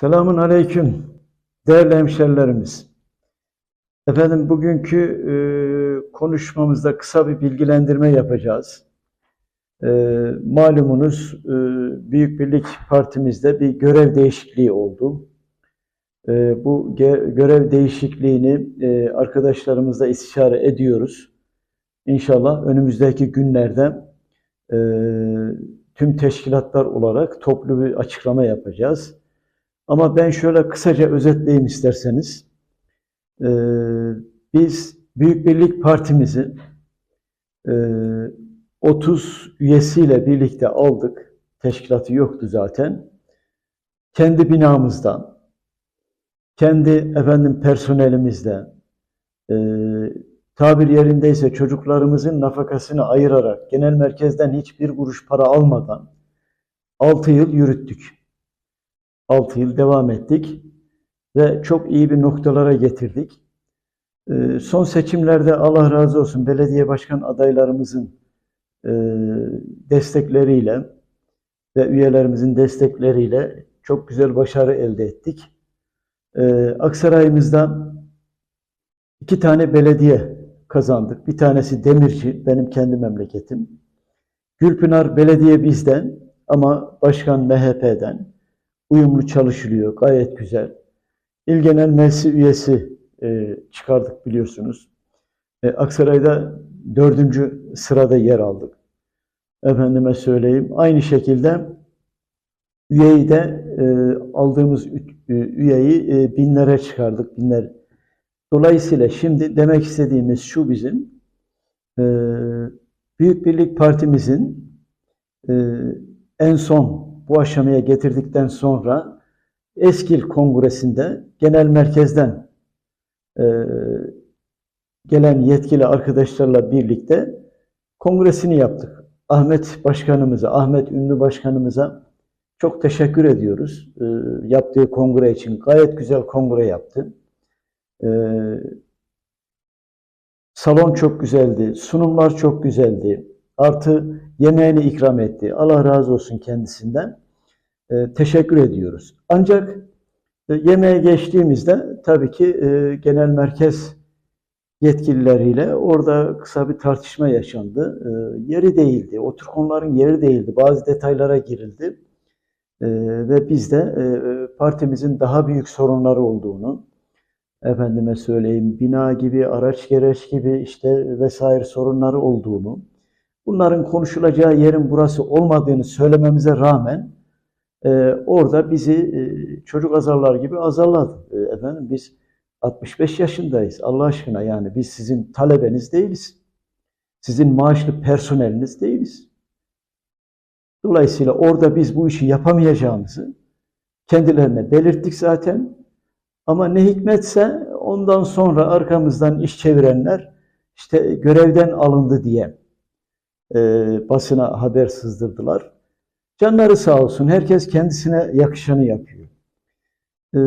Selamun aleyküm değerli hemşerilerimiz. Efendim bugünkü e, konuşmamızda kısa bir bilgilendirme yapacağız. E, malumunuz e, Büyük Birlik Partimizde bir görev değişikliği oldu. E, bu ge- görev değişikliğini e, arkadaşlarımızla istişare ediyoruz. İnşallah önümüzdeki günlerde e, tüm teşkilatlar olarak toplu bir açıklama yapacağız. Ama ben şöyle kısaca özetleyeyim isterseniz. Ee, biz Büyük Birlik Partimizi e, 30 üyesiyle birlikte aldık. Teşkilatı yoktu zaten. Kendi binamızda, kendi efendim personelimizle, e, tabir yerindeyse çocuklarımızın nafakasını ayırarak, genel merkezden hiçbir kuruş para almadan 6 yıl yürüttük. 6 yıl devam ettik ve çok iyi bir noktalara getirdik. Ee, Son seçimlerde Allah razı olsun belediye başkan adaylarımızın e, destekleriyle ve üyelerimizin destekleriyle çok güzel başarı elde ettik. Ee, Aksaray'ımızda iki tane belediye kazandık. Bir tanesi Demirci, benim kendi memleketim. Gülpınar Belediye bizden ama başkan MHP'den uyumlu çalışılıyor. Gayet güzel. İl Genel Meclisi üyesi e, çıkardık biliyorsunuz. E, Aksaray'da dördüncü sırada yer aldık. Efendime söyleyeyim. Aynı şekilde üyeyi de e, aldığımız e, üyeyi e, binlere çıkardık. Binler. Dolayısıyla şimdi demek istediğimiz şu bizim e, Büyük Birlik Partimizin e, en son bu aşamaya getirdikten sonra Eskil Kongresi'nde genel merkezden e, gelen yetkili arkadaşlarla birlikte kongresini yaptık. Ahmet Başkanımıza, Ahmet Ünlü Başkanımıza çok teşekkür ediyoruz. E, yaptığı kongre için gayet güzel kongre yaptı. E, salon çok güzeldi, sunumlar çok güzeldi. Artı yemeğini ikram etti. Allah razı olsun kendisinden. E, teşekkür ediyoruz. Ancak e, yemeğe geçtiğimizde tabii ki e, genel merkez yetkilileriyle orada kısa bir tartışma yaşandı. E, yeri değildi. O tür konuların yeri değildi. Bazı detaylara girildi. E, ve biz de e, partimizin daha büyük sorunları olduğunu, efendime söyleyeyim bina gibi, araç gereç gibi işte vesaire sorunları olduğunu, bunların konuşulacağı yerin burası olmadığını söylememize rağmen e, orada bizi e, çocuk azarlar gibi azarladı. E, efendim biz 65 yaşındayız. Allah aşkına yani biz sizin talebeniz değiliz. Sizin maaşlı personeliniz değiliz. Dolayısıyla orada biz bu işi yapamayacağımızı kendilerine belirttik zaten. Ama ne hikmetse ondan sonra arkamızdan iş çevirenler işte görevden alındı diye e, basına haber sızdırdılar. Canları sağ olsun. Herkes kendisine yakışanı yapıyor. Ee,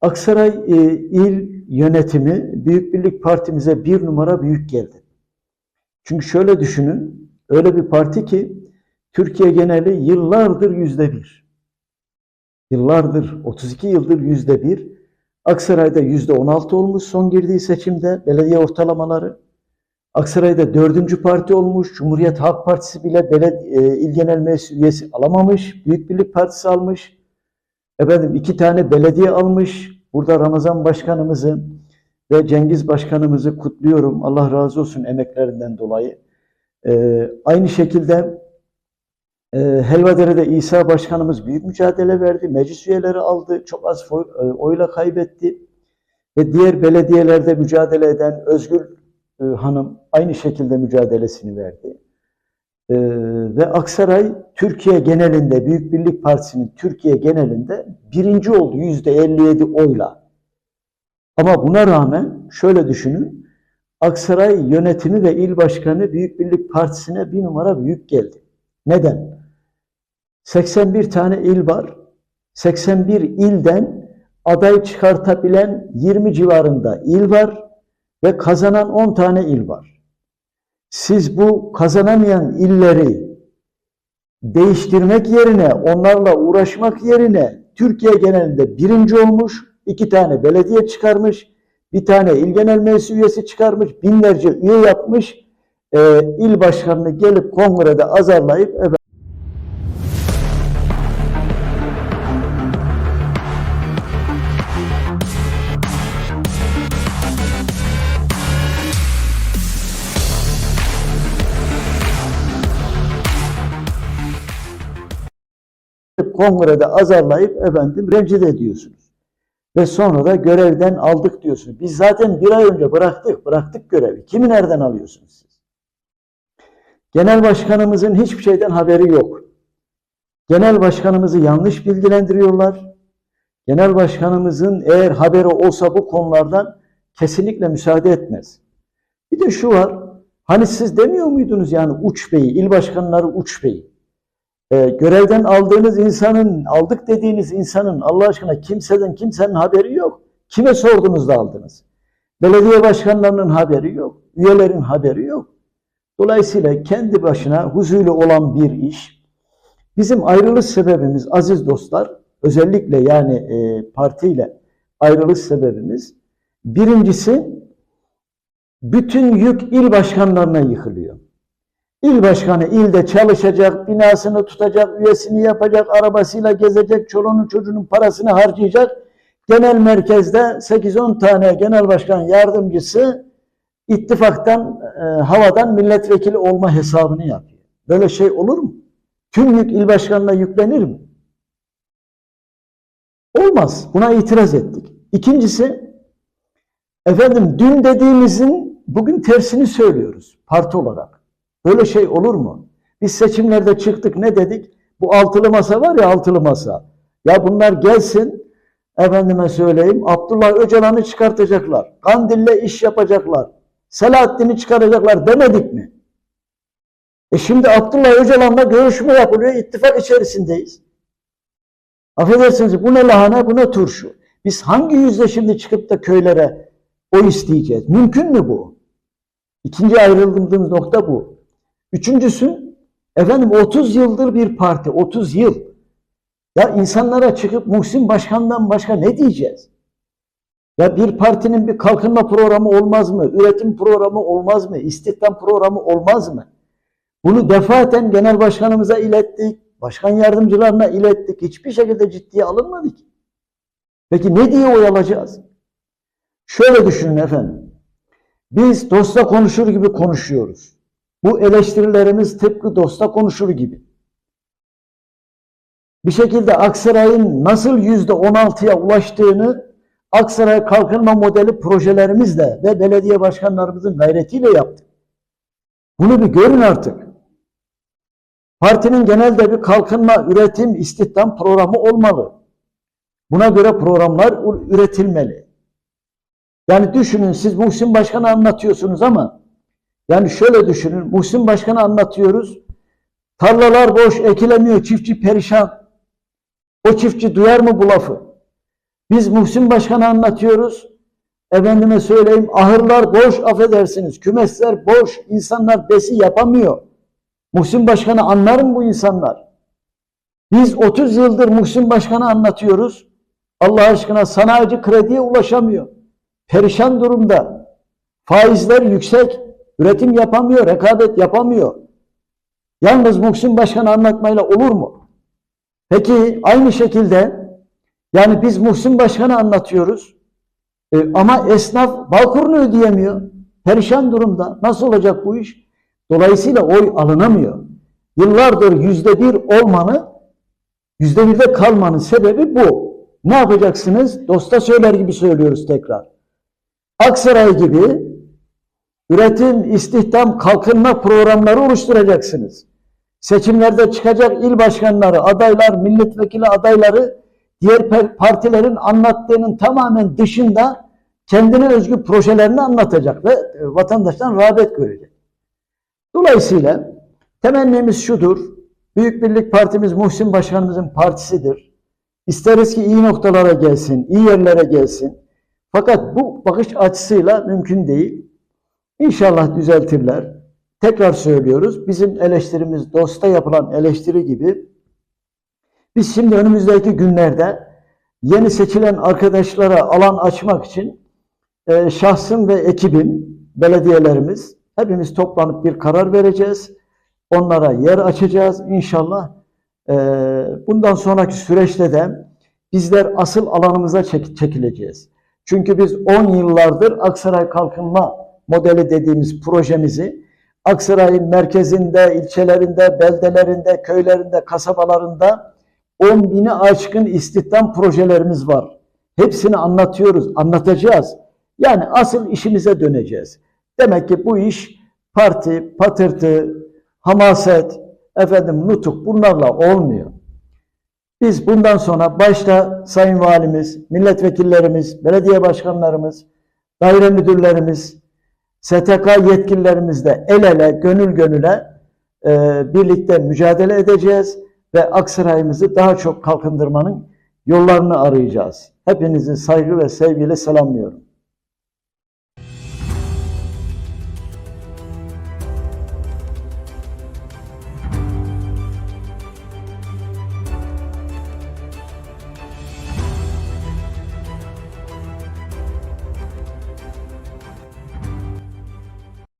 Aksaray e, il yönetimi Büyük Birlik Partimize bir numara büyük geldi. Çünkü şöyle düşünün, öyle bir parti ki Türkiye geneli yıllardır yüzde bir. Yıllardır, 32 yıldır yüzde bir. Aksaray'da yüzde 16 olmuş son girdiği seçimde belediye ortalamaları. Aksaray'da dördüncü parti olmuş. Cumhuriyet Halk Partisi bile beled e, il genel meclis üyesi alamamış. Büyük Birlik Partisi almış. Efendim iki tane belediye almış. Burada Ramazan Başkanımızı ve Cengiz Başkanımızı kutluyorum. Allah razı olsun emeklerinden dolayı. E, aynı şekilde e, Helvadere'de İsa Başkanımız büyük mücadele verdi. Meclis üyeleri aldı. Çok az foy- e, oyla kaybetti. Ve diğer belediyelerde mücadele eden Özgür e, Hanım aynı şekilde mücadelesini verdi. E, ve Aksaray Türkiye genelinde Büyük Birlik Partisi'nin Türkiye genelinde birinci oldu yüzde 57 oyla. Ama buna rağmen şöyle düşünün. Aksaray yönetimi ve il başkanı Büyük Birlik Partisi'ne bir numara büyük geldi. Neden? 81 tane il var. 81 ilden aday çıkartabilen 20 civarında il var ve kazanan 10 tane il var. Siz bu kazanamayan illeri değiştirmek yerine, onlarla uğraşmak yerine Türkiye genelinde birinci olmuş, iki tane belediye çıkarmış, bir tane il genel meclis üyesi çıkarmış, binlerce üye yapmış, e, il başkanını gelip kongrede azarlayıp efendim, kongrede azarlayıp efendim rencide ediyorsunuz. Ve sonra da görevden aldık diyorsunuz. Biz zaten bir ay önce bıraktık, bıraktık görevi. Kimi nereden alıyorsunuz siz? Genel başkanımızın hiçbir şeyden haberi yok. Genel başkanımızı yanlış bilgilendiriyorlar. Genel başkanımızın eğer haberi olsa bu konulardan kesinlikle müsaade etmez. Bir de şu var. Hani siz demiyor muydunuz yani uç beyi, il başkanları uç beyi? Ee, görevden aldığınız insanın, aldık dediğiniz insanın Allah aşkına kimseden kimsenin haberi yok. Kime sordunuz da aldınız? Belediye başkanlarının haberi yok. Üyelerin haberi yok. Dolayısıyla kendi başına huzuyla olan bir iş. Bizim ayrılış sebebimiz aziz dostlar, özellikle yani e, partiyle ayrılış sebebimiz birincisi bütün yük il başkanlarına yıkılıyor. İl başkanı ilde çalışacak, binasını tutacak, üyesini yapacak, arabasıyla gezecek, çoluğunun çocuğunun parasını harcayacak. Genel merkezde 8-10 tane genel başkan yardımcısı ittifaktan, e, havadan milletvekili olma hesabını yapıyor. Böyle şey olur mu? Tüm yük il başkanına yüklenir mi? Olmaz. Buna itiraz ettik. İkincisi, efendim dün dediğimizin bugün tersini söylüyoruz parti olarak. Böyle şey olur mu? Biz seçimlerde çıktık ne dedik? Bu altılı masa var ya altılı masa. Ya bunlar gelsin efendime söyleyeyim Abdullah Öcalan'ı çıkartacaklar. Kandil'le iş yapacaklar. Selahattin'i çıkaracaklar demedik mi? E şimdi Abdullah Öcalan'la görüşme yapılıyor. ittifak içerisindeyiz. Affedersiniz bu ne lahana bu ne turşu. Biz hangi yüzle şimdi çıkıp da köylere o isteyeceğiz? Mümkün mü bu? İkinci ayrıldığımız nokta bu. Üçüncüsü, efendim 30 yıldır bir parti, 30 yıl. Ya insanlara çıkıp Muhsin Başkan'dan başka ne diyeceğiz? Ya bir partinin bir kalkınma programı olmaz mı? Üretim programı olmaz mı? İstihdam programı olmaz mı? Bunu defaten genel başkanımıza ilettik, başkan yardımcılarına ilettik. Hiçbir şekilde ciddiye alınmadı ki. Peki ne diye oyalacağız? Şöyle düşünün efendim. Biz dosta konuşur gibi konuşuyoruz. Bu eleştirilerimiz tıpkı dosta konuşur gibi. Bir şekilde Aksaray'ın nasıl yüzde on altıya ulaştığını Aksaray Kalkınma Modeli projelerimizle ve belediye başkanlarımızın gayretiyle yaptık. Bunu bir görün artık. Partinin genelde bir kalkınma, üretim, istihdam programı olmalı. Buna göre programlar üretilmeli. Yani düşünün siz Muhsin Başkan'a anlatıyorsunuz ama yani şöyle düşünün, Muhsin Başkan'a anlatıyoruz. Tarlalar boş, ekilemiyor, çiftçi perişan. O çiftçi duyar mı bu lafı? Biz Muhsin Başkan'a anlatıyoruz. Efendime söyleyeyim, ahırlar boş, affedersiniz. Kümesler boş, insanlar besi yapamıyor. Muhsin Başkan'ı anlar mı bu insanlar? Biz 30 yıldır Muhsin Başkan'a anlatıyoruz. Allah aşkına sanayici krediye ulaşamıyor. Perişan durumda. Faizler yüksek. Üretim yapamıyor, rekabet yapamıyor. Yalnız Muhsin Başkan anlatmayla olur mu? Peki aynı şekilde yani biz Muhsin Başkan'ı anlatıyoruz e, ama esnaf balkurunu ödeyemiyor. Perişan durumda. Nasıl olacak bu iş? Dolayısıyla oy alınamıyor. Yıllardır yüzde bir olmanı, yüzde birde kalmanın sebebi bu. Ne yapacaksınız? Dosta söyler gibi söylüyoruz tekrar. Aksaray gibi üretim, istihdam, kalkınma programları oluşturacaksınız. Seçimlerde çıkacak il başkanları, adaylar, milletvekili adayları diğer partilerin anlattığının tamamen dışında kendine özgü projelerini anlatacak ve e, vatandaştan rağbet görecek. Dolayısıyla temennimiz şudur. Büyük Birlik Partimiz Muhsin Başkanımızın partisidir. İsteriz ki iyi noktalara gelsin, iyi yerlere gelsin. Fakat bu bakış açısıyla mümkün değil. İnşallah düzeltirler. Tekrar söylüyoruz. Bizim eleştirimiz dosta yapılan eleştiri gibi. Biz şimdi önümüzdeki günlerde yeni seçilen arkadaşlara alan açmak için e, şahsım ve ekibim, belediyelerimiz hepimiz toplanıp bir karar vereceğiz. Onlara yer açacağız inşallah. E, bundan sonraki süreçte de bizler asıl alanımıza çek- çekileceğiz. Çünkü biz 10 yıllardır Aksaray Kalkınma Modeli dediğimiz projemizi Aksaray'ın merkezinde, ilçelerinde, beldelerinde, köylerinde, kasabalarında 10 bini aşkın istihdam projelerimiz var. Hepsini anlatıyoruz, anlatacağız. Yani asıl işimize döneceğiz. Demek ki bu iş parti, patırtı, hamaset, efendim nutuk bunlarla olmuyor. Biz bundan sonra başta Sayın Valimiz, milletvekillerimiz, belediye başkanlarımız, daire müdürlerimiz, STK yetkililerimizle el ele, gönül gönüle e, birlikte mücadele edeceğiz ve Aksaray'ımızı daha çok kalkındırmanın yollarını arayacağız. Hepinizi saygı ve sevgiyle selamlıyorum.